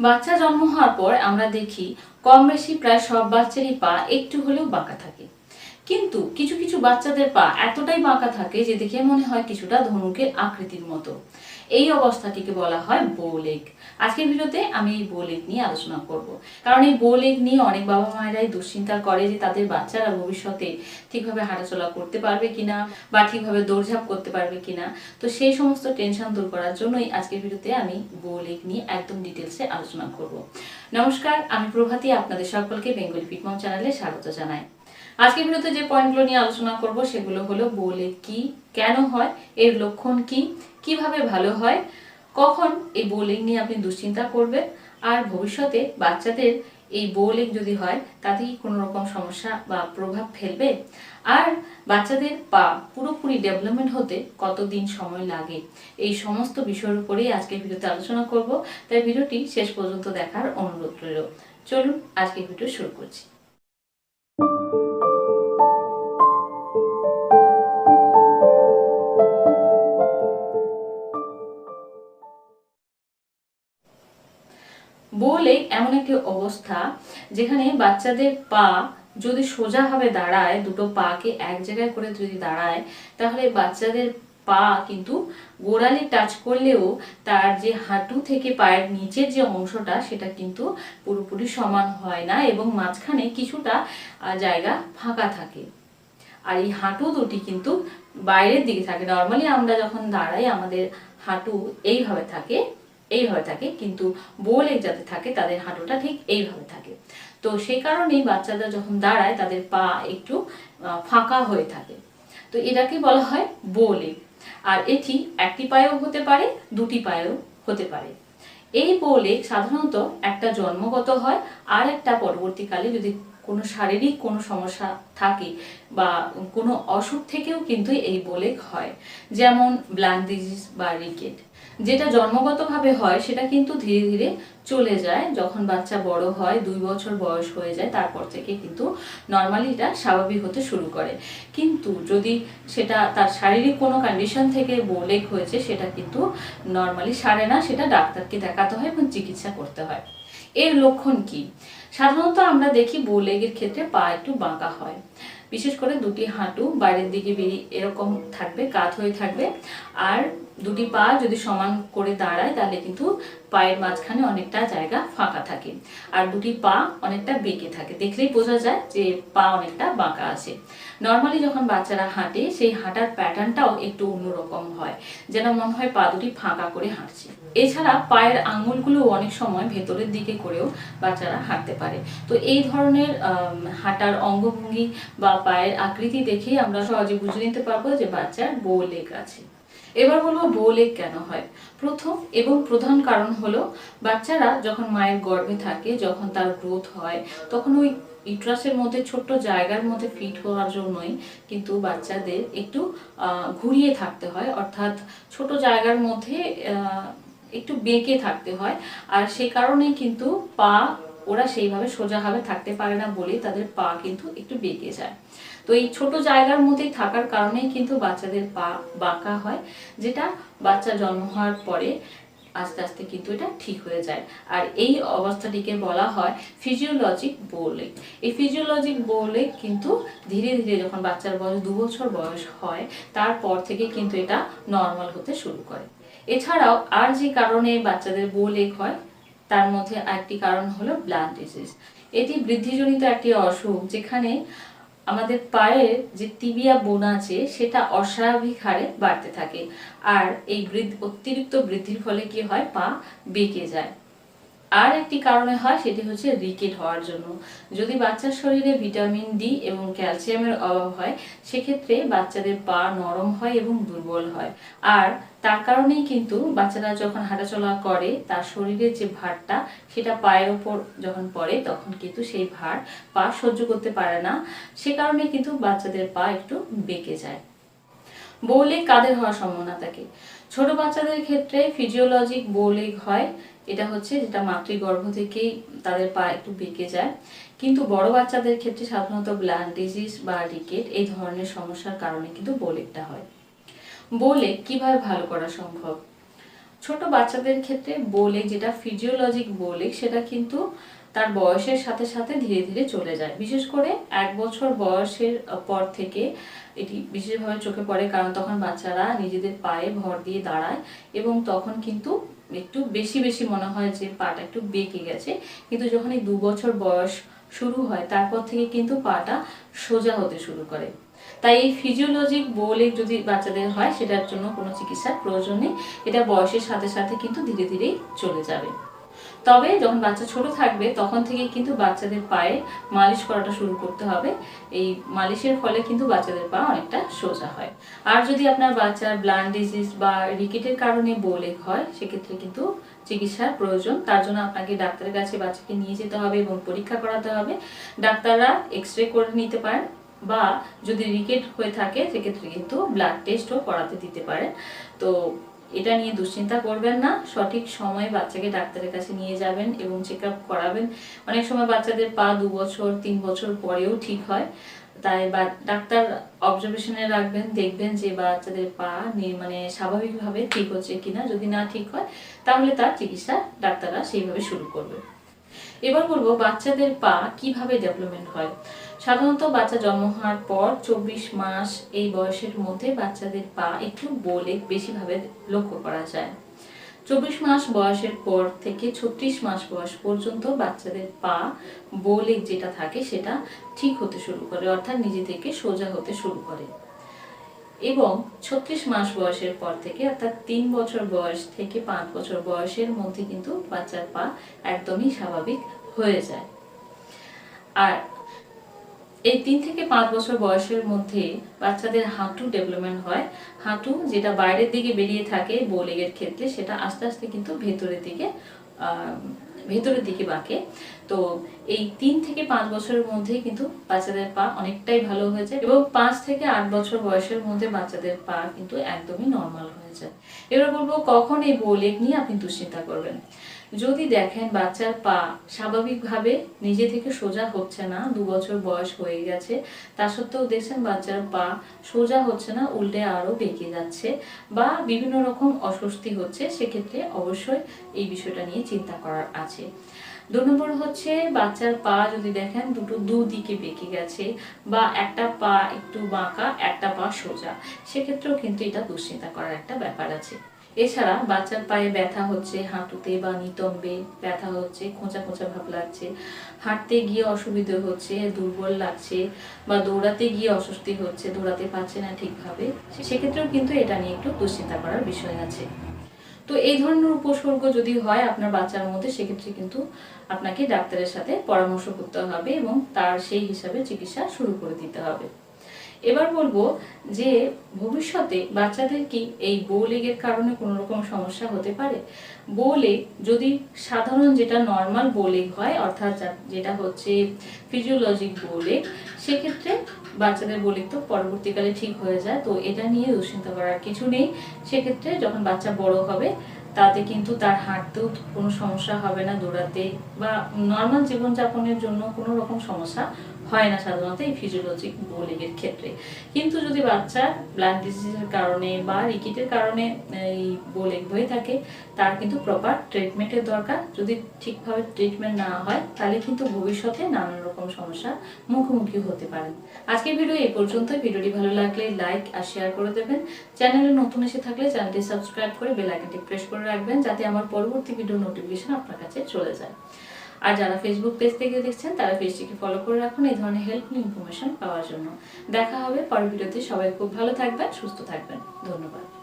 বাচ্চা জন্ম হওয়ার পর আমরা দেখি কম বেশি প্রায় সব বাচ্চারই পা একটু হলেও বাঁকা থাকে। কিন্তু কিছু কিছু বাচ্চাদের পা এতটাই বাঁকা থাকে যে দেখে মনে হয় কিছুটা ধনুকের আকৃতির মতো। এই অবস্থাটিকে বলা হয় বোলেগ আজকের ভিডিওতে আমি এই বোলেগ নিয়ে আলোচনা করব। কারণ এই বোলেগ নিয়ে অনেক বাবা মায়েরাই দুশ্চিন্তা করে যে তাদের বাচ্চারা ভবিষ্যতে ঠিকভাবে হাঁটাচলা করতে পারবে কিনা বা ঠিকভাবে দৌড়ঝাঁপ করতে পারবে কিনা। তো সেই সমস্ত টেনশন দূর করার জন্যই আজকের ভিডিওতে আমি বোলেগ নিয়ে একদম ডিটেলসে আলোচনা করব। নমস্কার, আমি প্রভাতী, আপনাদের সকলকে বেঙ্গলি পিটমম চ্যানেলে স্বাগত জানাই। আজকের ভিডিওতে যে পয়েন্টগুলো নিয়ে আলোচনা করব সেগুলো হলো বলে কি, কেন হয়, এর লক্ষণ কি, কীভাবে ভালো হয়, কখন এই বোলিং নিয়ে আপনি দুশ্চিন্তা করবেন, আর ভবিষ্যতে বাচ্চাদের এই বোলিং যদি হয়, তাতে কি কোনো রকম সমস্যা বা প্রভাব ফেলবে? আর বাচ্চাদের পা পুরোপুরি ডেভেলপমেন্ট হতে কতদিন সময় লাগে? এই সমস্ত বিষয়ের উপরেই আজকের ভিডিওতে আলোচনা করব। তাই ভিডিওটি শেষ পর্যন্ত দেখার অনুরোধ রইল। চলুন আজকের ভিডিও শুরু করছি। একটি অবস্থা যেখানে বাচ্চাদের পা যদি সোজাভাবে দাঁড়ায়, দুটো পাকে এক জায়গায় করে যদি দাঁড়ায়, তাহলে বাচ্চাদের পা কিন্তু গোড়ালি টাচ করলেও তার যে হাঁটু থেকে পায়ের নিচের যে অংশটা, সেটা কিন্তু পুরোপুরি সমান হয় না এবং মাঝখানে কিছুটা জায়গা ফাঁকা থাকে। আর এই হাঁটু দুটি কিন্তু বাইরের দিকে থাকে। নর্মালি আমরা যখন দাঁড়াই, আমাদের হাঁটু এইভাবে থাকে। এইভাবে থাকে, কিন্তু বোলে যাতে থাকে, তাদের হাঁটুটা ঠিক এইভাবে থাকে। তো সেই কারণেই বাচ্চারা যখন দাঁড়ায়, তাদের পা একটু ফাঁকা হয়ে থাকে। তো এটাকে বলা হয় বোলে। আর এটি একটি পায়েও হতে পারে, দুটি পায়েও হতে পারে। এই বোলে সাধারণত একটা জন্মগত হয়, আর একটা পরবর্তীকালে যদি কোনো শারীরিক কোনো সমস্যা থাকে বা কোনো অসুখ থেকেও কিন্তু এই বোলে হয়। যেমন ব্লান্ট ডিজিজ বা রিকেট। যেটা জন্মগতভাবে হয়, সেটা কিন্তু ধীরে ধীরে চলে যায়। যখন বাচ্চা বড় হয়, দুই বছর বয়স হয়ে যায়, তারপর থেকে কিন্তু নর্মালি এটা স্বাভাবিক হতে শুরু করে। কিন্তু যদি সেটা তার শারীরিক কোনো কন্ডিশন থেকে বোলেক হয়েছে, সেটা কিন্তু নর্মালি সারে না, সেটা ডাক্তারকে দেখাতে হয় এবং চিকিৎসা করতে হয়। এর লক্ষণ কি? সাধারণত আমরা দেখি বোলেগের ক্ষেত্রে পা একটু বাঁকা হয়। বিশেষ করে দুটি হাঁটু, বাইরের দিকে বেরিয়ে এরকম থাকবে, কাত হয়ে থাকবে। আর দুটি পা যদি সমান করে দাঁড়ায়, তাহলে কিন্তু পায়ের মাঝখানে অনেকটা জায়গা ফাঁকা থাকে। আর দুটি পা অনেকটা বেঁকে থাকে। দেখলেই বোঝা যায় যে পা অনেকটা বাঁকা আছে। নর্মালি যখন বাচ্চারা হাঁটে, সেই হাঁটার প্যাটার্নটাও একটু অন্যরকম হয়, যেন মনে হয় পা দুটি ফাঁকা করে হাঁটছে। এছাড়া পায়ের আঙুলগুলো অনেক সময় ভেতরের দিকে করেও বাচ্চারা হাঁটতে পারে। তো এই ধরনের হাঁটার অঙ্গভঙ্গি বা পায়ের আকৃতি দেখেই আমরা সহজে বুঝে নিতে পারব যে বাচ্চার বউ লেগ আছে। এবার বলব বউ লেগ কেন হয়? প্রথম এবং প্রধান কারণ হলো, বাচ্চারা যখন মায়ের গর্ভে থাকে, যখন তার গ্রোথ হয়, তখন ওই ইউট্রাসের মধ্যে ছোট্ট জায়গার মধ্যে ফিট হওয়ার জন্যই কিন্তু বাচ্চাদের একটু ঘুরিয়ে থাকতে হয়। অর্থাৎ ছোট জায়গার মধ্যে একটু বেঁকে থাকতে হয়। আর সেই কারণেই কিন্তু পা, ওরা সেইভাবে সোজাভাবে থাকতে পারে না বলেই তাদের পা কিন্তু একটু বেঁকে যায়। তো এই ছোট জায়গার মধ্যেই থাকার কারণেই কিন্তু বাচ্চাদের পা বাঁকা হয়, যেটা বাচ্চা জন্ম হওয়ার পরে আস্তে আস্তে কিন্তু এটা ঠিক হয়ে যায়। আর এই অবস্থাটিকে বলা হয় ফিজিওলজিক বোলে এই ফিজিওলজিক বোলে কিন্তু ধীরে ধীরে যখন বাচ্চার বয়স দু বছর বয়স হয়, তারপর থেকে কিন্তু এটা নর্মাল হতে শুরু করে। এছাড়াও আর যে কারণে বাচ্চাদের বোলেগ হয়, তার মধ্যে আরেকটি কারণ হলো ব্লাড ডিজিজ এটি বৃদ্ধিজনিত একটি অসুখ, যেখানে আমাদের পায়ের যে টিবিয়া বোন আছে, সেটা অস্বাভাবিক হারে বাড়তে থাকে। আর এই অতিরিক্ত বৃদ্ধির ফলে কি হয়? পা বেঁকে যায়। আর একটি কারণে হয়, সেটি হচ্ছে রিকেট হওয়ার জন্য। যদি বাচ্চার শরীরে ভিটামিন ডি এবং ক্যালসিয়ামের অভাব হয়, সেক্ষেত্রে বাচ্চাদের পা নরম হয় এবং দুর্বল হয়। আর তার কারণেই কিন্তু বাচ্চারা যখন হাঁটাচলা করে, তার শরীরের যে ভারটা, সেটা পায়ের ওপর যখন পড়ে, তখন কিন্তু সেই ভার পা সহ্য করতে পারে না। সে কারণে কিন্তু বাচ্চাদের পা একটু বেঁকে যায়। বৌলিক কাদের হওয়ার সম্ভাবনা থাকে? ছোট বাচ্চাদের ক্ষেত্রে ফিজিওলজিক বৌলিক হয়, এটা হচ্ছে যেটা মাতৃগর্ভ থেকেই তাদের পা একটু বেঁকে যায়। কিন্তু বড় বাচ্চাদের ক্ষেত্রে সাধারণত ব্লাড ডিজিজ বা রিকেট এই ধরনের সমস্যার কারণে কিন্তু বৌলিকটা হয়। বলে কীভাবে ভালো করা সম্ভব? ছোট বাচ্চাদের ক্ষেত্রে বলে যেটা ফিজিওলজিক বলে সেটা কিন্তু তার বয়সের সাথে সাথে ধীরে ধীরে চলে যায়। বিশেষ করে এক বছর বয়সের পর থেকে এটি বিশেষভাবে চোখে পড়ে, কারণ তখন বাচ্চারা নিজেদের পায়ে ভর দিয়ে দাঁড়ায় এবং তখন কিন্তু একটু বেশি বেশি মনে হয় যে পাটা একটু বেঁকে গেছে। কিন্তু যখন এই দু বছর বয়স শুরু হয়, তারপর থেকে কিন্তু পাটা সোজা হতে শুরু করে। তাই এই ফিজিওলজিক বলে যদি বাচ্চাদের হয়, সেটার জন্য কোনো চিকিৎসার প্রয়োজন নেই। এটা বয়সের সাথে সাথে কিন্তু ধীরে ধীরেই চলে যাবে। তবে যখন বাচ্চা ছোট থাকবে, তখন থেকে কিন্তু বাচ্চাদের পায়ে মালিশ করাটা শুরু করতে হবে। এই মালিশের ফলে কিন্তু বাচ্চাদের পা অনেকটা সোজা হয়। আর যদি আপনার বাচ্চার ব্লাড ডিজিজ বা রিকেটের কারণে বলে হয়, সেক্ষেত্রে কিন্তু চিকিৎসার প্রয়োজন। তার জন্য আপনাকে ডাক্তারের কাছে বাচ্চাকে নিয়ে যেতে হবে এবং পরীক্ষা করাতে হবে। ডাক্তাররা এক্স রে করে নিতে পারেন বা যদি রিকেট হয়ে থাকে, সেক্ষেত্রে কিন্তু ব্লাড টেস্টও করাতে দিতে পারে তো এটা নিয়ে দুশ্চিন্তা করবেন না, সঠিক সময়ে বাচ্চাকে ডাক্তারের কাছে নিয়ে যাবেন এবং চেক করাবেন। অনেক সময় বাচ্চাদের পা দু বছর, তিন বছর পরেও ঠিক হয়। তাই বা, ডাক্তার অবজারভেশনে রাখবেন, দেখবেন যে বাচ্চাদের পা মানে স্বাভাবিকভাবে ঠিক হচ্ছে কিনা। যদি না ঠিক হয়, তাহলে তার চিকিৎসা ডাক্তাররা সেইভাবে শুরু করবে। এবার বলব বাচ্চাদের পা কীভাবে ডেভেলপমেন্ট হয়। সাধারণত বাচ্চা জন্ম হওয়ার পর চব্বিশ মাস এই বয়সের মধ্যে বাচ্চাদের পা একটু বলে বেশিভাবে লক্ষ্য করা যায়। চব্বিশ মাস বয়সের পর থেকে ছত্রিশ মাস বয়স পর্যন্ত বাচ্চাদের পা বলে যেটা থাকে সেটা ঠিক হতে শুরু করে, অর্থাৎ নিজে থেকে সোজা হতে শুরু করে। এবং ছত্রিশ মাস বয়সের পর থেকে, অর্থাৎ তিন বছর বয়স থেকে পাঁচ বছর বয়সের মধ্যে কিন্তু বাচ্চার পা একদমই স্বাভাবিক হয়ে যায়। আর এই তিন থেকে পাঁচ বছর বয়সের মধ্যে বাচ্চাদের হাঁটু ডেভেলপমেন্ট হয়। হাঁটু যেটা বাইরের দিকে বেরিয়ে থাকে বোলেগের ক্ষেত্রে, সেটা আস্তে আস্তে কিন্তু ভেতরের দিকে ভেতরের দিকে বাঁকে। তো এই তিন থেকে পাঁচ বছরের মধ্যে কিন্তু বাচ্চাদের পা অনেকটাই ভালো হয়ে যায় এবং পাঁচ থেকে আট বছর বয়সের মধ্যে বাচ্চাদের পা কিন্তু একদমই নর্মাল হয়ে যায়। এবার বলব কখন এই বোলেগ নিয়ে আপনি দুশ্চিন্তা করবেন? যদি দেখেন বাচ্চার পা স্বাভাবিকভাবে নিজে থেকে সোজা হচ্ছে না, দু বছর বয়স হয়ে গেছে, তা সত্ত্বেও দেখছেন বাচ্চার পা সোজা হচ্ছে না, উল্টে আরও বেঁকে যাচ্ছে বা বিভিন্ন রকম অস্বস্তি হচ্ছে, সেক্ষেত্রে অবশ্যই এই বিষয়টা নিয়ে চিন্তা করার আছে। দু নম্বর হচ্ছে বাচ্চার পা যদি দেখেন দুটো দুদিকে বেঁকে গেছে বা একটা পা একটু বাঁকা, একটা পা সোজা, সেক্ষেত্রেও কিন্তু এটা দুশ্চিন্তা করার একটা ব্যাপার আছে। এছাড়া বাচ্চার পায়ে ব্যথা হচ্ছে, হাঁটুতে বা নিতম্বে ব্যথা হচ্ছে, খোঁচা খোঁচা ভাব লাগছে, হাঁটতে গিয়ে অসুবিধে হচ্ছে, দুর্বল লাগছে বা দৌড়াতে গিয়ে অস্বস্তি হচ্ছে, দৌড়াতে পারছে না ঠিকভাবে, সেক্ষেত্রেও কিন্তু এটা নিয়ে একটু দুশ্চিন্তা করার বিষয় আছে। তো এই ধরনের উপসর্গ যদি হয় আপনার বাচ্চার মধ্যে, সেক্ষেত্রে কিন্তু আপনাকে ডাক্তারের সাথে পরামর্শ করতে হবে এবং তার সেই হিসাবে চিকিৎসা শুরু করে দিতে হবে। এবার বলব যে ভবিষ্যতে বাচ্চাদের কি এই বৌলেগের কারণে কোনো রকম সমস্যা হতে পারে? বৌলেগ যদি সাধারণ যেটা নর্মাল বৌলেগ হয়, অর্থাৎ যেটা হচ্ছে ফিজিওলজিক বৌলেগ সেক্ষেত্রে বাচ্চাদের বৌলেগ তো পরবর্তীকালে ঠিক হয়ে যায়। তো এটা নিয়ে দুশ্চিন্তা করার কিছু নেই। সেক্ষেত্রে যখন বাচ্চা বড় হবে, তাতে কিন্তু তার হাঁটতেও কোনো সমস্যা হবে না, দৌড়াতে বা নর্মাল জীবনযাপনের জন্য কোনো রকম সমস্যা হয় না সাধারণত এই ফিজিওলজিক বোলিংয়ের ক্ষেত্রে। কিন্তু যদি বাচ্চার ব্লাড ডিজিজের কারণে বা রিকিটের কারণে, এই বোলিং হয়ে থাকে, তার কিন্তু প্রপার ট্রিটমেন্টের দরকার। যদি ঠিকভাবে ট্রিটমেন্ট না হয়, তাহলে কিন্তু ভবিষ্যতে নানান রকম সমস্যার মুখোমুখি হতে পারেন আজকের ভিডিও এই পর্যন্তই। ভিডিওটি ভালো লাগলে লাইক আর শেয়ার করে দেবেন। চ্যানেলে নতুন এসে থাকলে চ্যানেলটি সাবস্ক্রাইব করে বেল আইকনটি প্রেস করে রাখবেন, যাতে আমার পরবর্তী ভিডিও নোটিফিকেশন আপনার কাছে চলে যায়। আর যারা ফেসবুক পেজ থেকে দেখছেন, তারা পেজটিকে ফলো করে রাখুন। এই ধরনের হেল্পফুল ইনফরমেশন পাওয়ার জন্য। দেখা হবে পরের ভিডিওতে। সবাই খুব ভালো থাকবেন, সুস্থ থাকবেন। ধন্যবাদ।